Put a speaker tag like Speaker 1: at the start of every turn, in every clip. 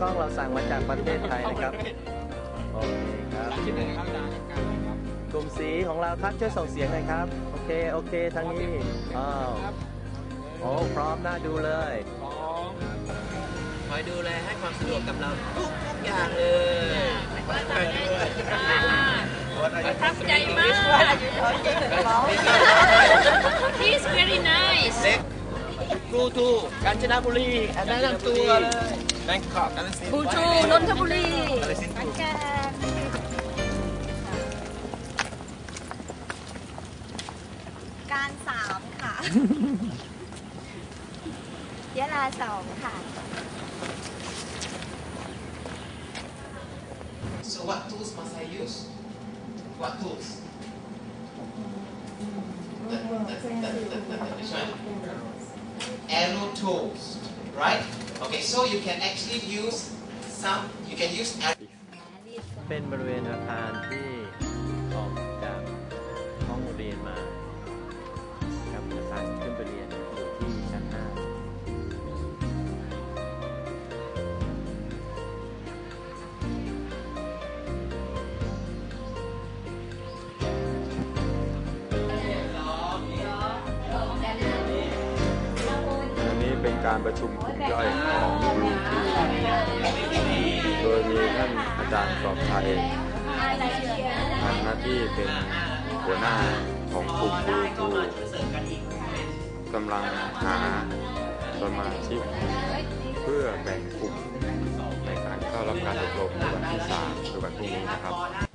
Speaker 1: ก
Speaker 2: ล้องเราสั่งมาจากประเทศไทยนะครับ โอเคครับ
Speaker 3: ที่ไหนครับอาจารย์การครับ
Speaker 2: กลุ่มสีของเราครับช่วยส่งเสียงหน่อยครับ โอเค โอเค ทางนี้อ้าวโอ้พร้อมน่าดูเลย
Speaker 3: สอง
Speaker 2: คอยดูแลให้ความสะดวกกับเราทุกอย่างเลย
Speaker 4: ประทับใจมาก He's very nice
Speaker 2: เล็กกรูทูกาญจนบุรีแนะนำตัวเลย
Speaker 3: แบงคอกกาลสินธุ์
Speaker 4: บูชูนนทบุรี
Speaker 3: กาลสินธุ์
Speaker 5: การสามค่ะ ยะลาสองค่ะ
Speaker 6: So what tools must I use? What tools? The, the, the, the, the, the, which one? Arrow tools, right? Okay, so you can actually use some, you can use
Speaker 2: เป็นบริเวณอาคารที่ออกจากห้องเรียนมาครับอาคารขึ้นไปเรียนอยู่ที่ชั้นห้า
Speaker 7: อันนี้เป็นการประชุมกลุ่มย่อย อบชาเอบชัยทำหน้าที่เป็นหัวหน้าของกลุ่มดูทูกำลังหาสมาชิกเพื่อแบ่งกลุ่มในการเข้ารับการอบรมในวันที่3คือวันพรุ่งนี้นะครับ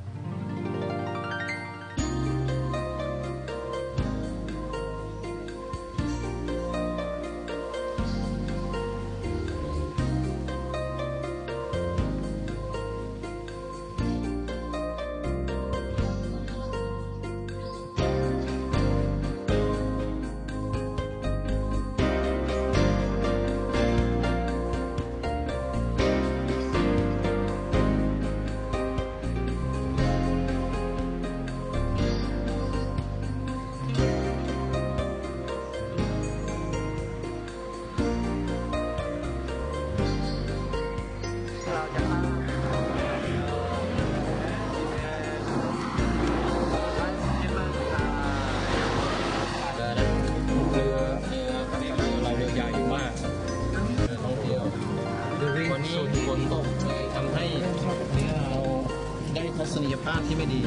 Speaker 3: ได้ทัศนียภาพที่ไม่ดี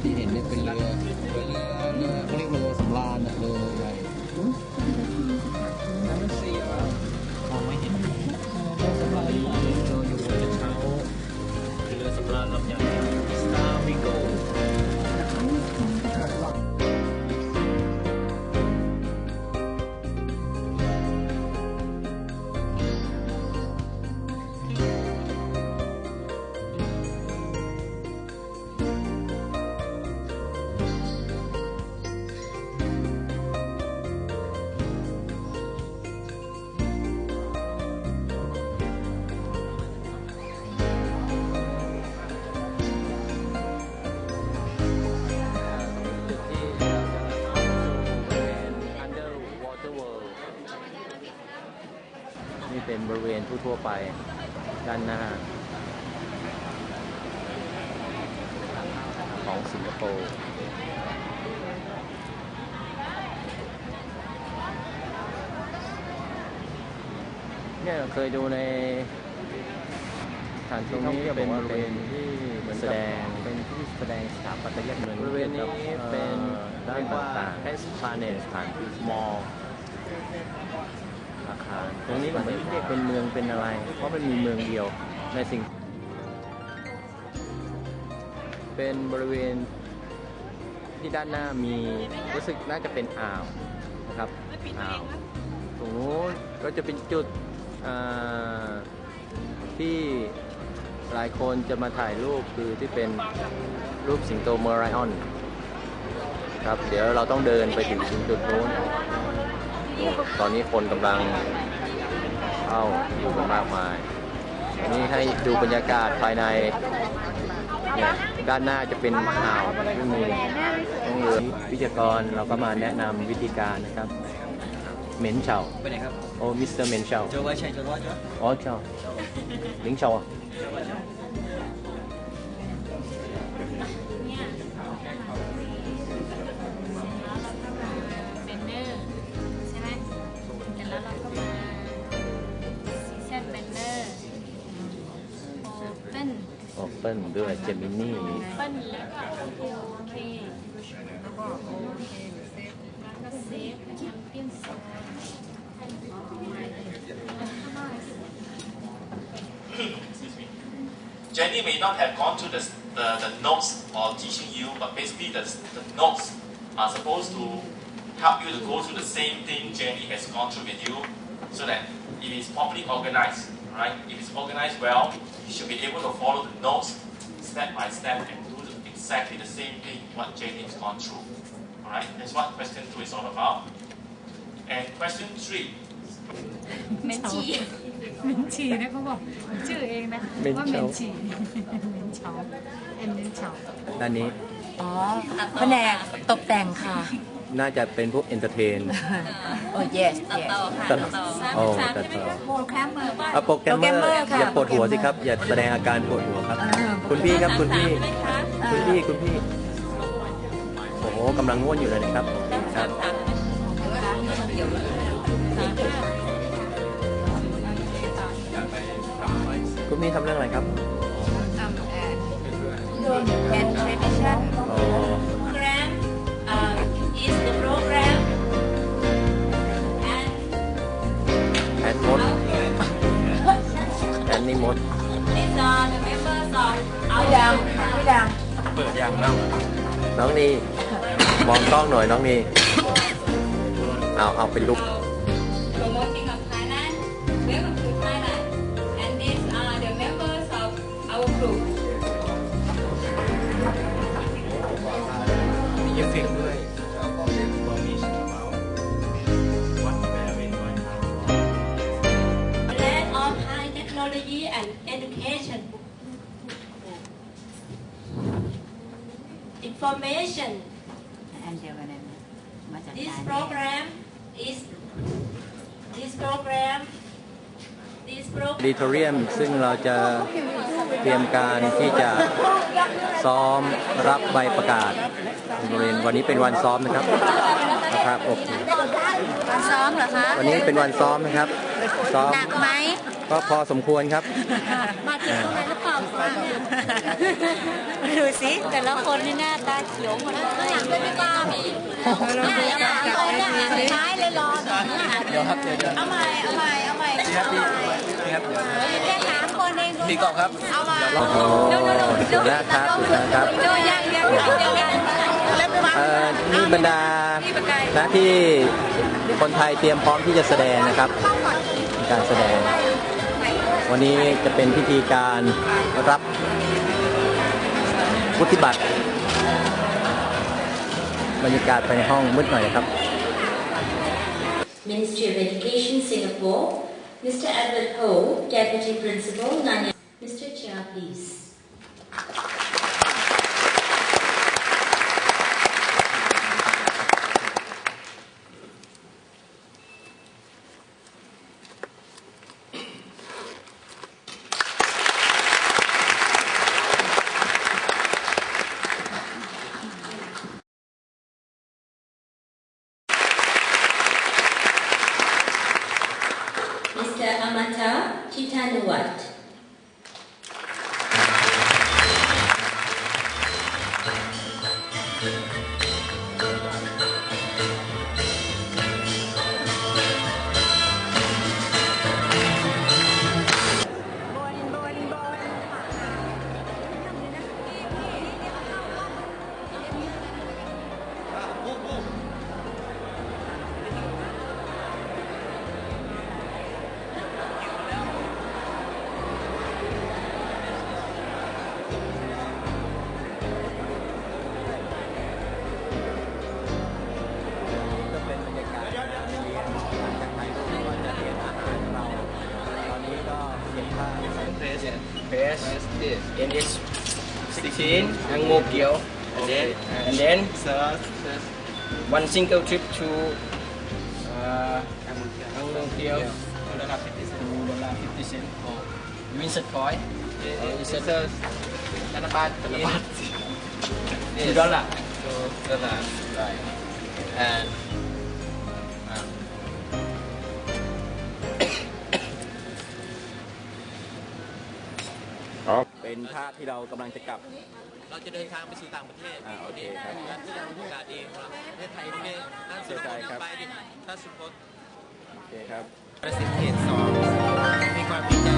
Speaker 3: ที่เห็นเนี่ยเป็นเรือเป็นเรือเรือเขาเรียกเรือสำราญนะเรือใหญ่มองไม่เห็นเรือสำราญอยู่เราอยู่บนกระเช้าเรือสำราญลำใหญ่
Speaker 2: เป็นบริเวณทั่วๆไปด้านหน้า ของสิงคโปร์เนี่ยเคยดูในสถานที่ท่องเที่ยวบอกว่าเป็นที่เหมือนแสดงเป็นที่แสดงสถาปัตยกรรมบริเวณนี้เป็นด้านต่างๆให้พาเนสถานที่มอลอา คาร ตรงนี้ผมไม่เรียกเป็นเมืองเป็นอะไร เพราะมันมีเมืองเดียวในสิ่ง เป็นบริเวณที่ด้านหน้ามีรู้สึกน่าจะเป็นอ่าวนะครับอ่าวตรงนู้นก็จะเป็นจุดอ่าที่หลายคนจะมาถ่ายรูปคือที่เป็นรูปสิงโตเมอไรออนครับ เดี๋ยวเราต้องเดินไปถึงจุดนู้นนู่น ตอนนี้คนกำลังเข้าอยู่กันมากมายอันนี้ให้ดูบรรยากาศภายในเนี่ยด้านหน้าจะเป็นอ่าวที่มีต้องเรือวิทยากรเราก็มาแนะนำวิธีการนะครับเหม็นเฉา
Speaker 3: ไปไหนครับ
Speaker 2: โอ้มิสเตอร์เหม็นเฉา
Speaker 3: เจอไว้ใช่เจอไว้จ้ะ
Speaker 2: อ๋อเฉาลิงเฉาอะ
Speaker 4: ปิ
Speaker 2: ลด้วยเจมินี่
Speaker 4: เปิ้ลแล้วก็โอเคแล้วก็โอเคแล้วก็เซฟแชมเปี้ยนโซน
Speaker 8: Jenny may not have gone through the, the, the notes or teaching you, but basically the, the notes are supposed to help you to go through the same thing Jenny has gone through with you so that it is properly organized, right? If it's organized well, you should be able to follow the notes step by step and do the- exactly the same thing what Jenny has gone through. Alright, that's what question two is all about. And question three,
Speaker 4: เมนชีเมนชีนะเขาบอกชื่อเองนะ
Speaker 2: เมน
Speaker 4: ว่า
Speaker 2: เฉา
Speaker 4: เมนชีเมนเฉาเอ็มเมนเฉา
Speaker 2: ด้านนี้
Speaker 9: อ๋อแผนกตกแต่งค่ะ
Speaker 2: น่าจะเป็นพวกเอนเตอร์เทน
Speaker 9: โอ้ yes yes
Speaker 2: ตลกโอ้ตัดต่อ
Speaker 9: โปรแกรมเมอร์
Speaker 2: เอาโปรแกรมเมอร์
Speaker 9: โปรแกรมเมอร์ค่ะ
Speaker 2: อย่าปวดหัวสิครับ อย่าแสดงอาการปวดหัวครับ คุณพี่ครับคุณพี่คุณพี่คุณพี่ โอ้โหกำลังง่วนอยู่เลยนะครับครับคุณพี่ทำเรื่องอะไรครับ
Speaker 5: แอนทรดิชั่น
Speaker 2: น้อ
Speaker 9: ง
Speaker 2: นีมองกล้องหน่อยน้องนีเอาเอาเป็นลูก
Speaker 10: Information.
Speaker 9: อันเดียวกันเลยมาจาก
Speaker 10: This
Speaker 9: การ
Speaker 10: program is this program this program
Speaker 2: ดิทอเรียมซึ่งเราจะเตรียมการที่จะซ้อมรับใบประกาศบริเวณวันนี้เป็นวันซ้อมนะครับนะครับโอเค
Speaker 9: การซ้อมเหรอคะ
Speaker 2: วันนี้เป็นวันซ้อมนะครับซ้อม
Speaker 9: หนักไหม
Speaker 2: ก็พอสมควรครับ
Speaker 9: มาถึงตรงไหนหรือเปล่า ดูสิแต่ละคนนี่หน้าตาเขียวหมดเลยหลังเลยพี่ป้ามีไม้เลยรอ
Speaker 3: เดี๋ยวครับเดี๋ยวเดี๋ยว
Speaker 9: เอาใหม่เอาใหม่เอาใหม่
Speaker 3: นี่ครับพี่นี่ครับเดี๋ยว
Speaker 9: แค่สามคนเอง
Speaker 3: พี่กอบครับ
Speaker 9: เอามา
Speaker 2: โอ้โหสุดแล้วครับสุดแล้วครับ
Speaker 9: ดูยังยังยังยังเล่นไปวาง
Speaker 2: เอ่อนี่บรรดาหน้าที่คนไทยเตรียมพร้อมที่จะแสดงนะครับ การแสดง วันนี้จะเป็นพิธีการรับ วุฒิบัตรบรรยากาศภายในห้องมืดหน่อยนะครับ
Speaker 10: Ministry of Education Singapore Mr. Edward Ho Deputy Principal Nanyang Mr. Chia please
Speaker 3: PS, PS and
Speaker 11: it's 16 and Ngokyo and then? And then? One single trip to uh, Ngokyo dollar 50 cent dollar 50 cent oh. you insert coin yeah, insert tanapat tanapat dollar. Dollar. Right. And เป็นภาพที่เรากำลังจะกลับ
Speaker 2: เราจะเดินทางไปสู่ต่างประเทศ
Speaker 11: อ่าโอเคครับ
Speaker 2: ที่เราโอกาสเองของเราประเทศไทยนี่เองน่าสนใจไปดิถ้าสุพจน์
Speaker 11: โอเคครับ
Speaker 2: ประสิทธิ์เขตสองมีความดีใจ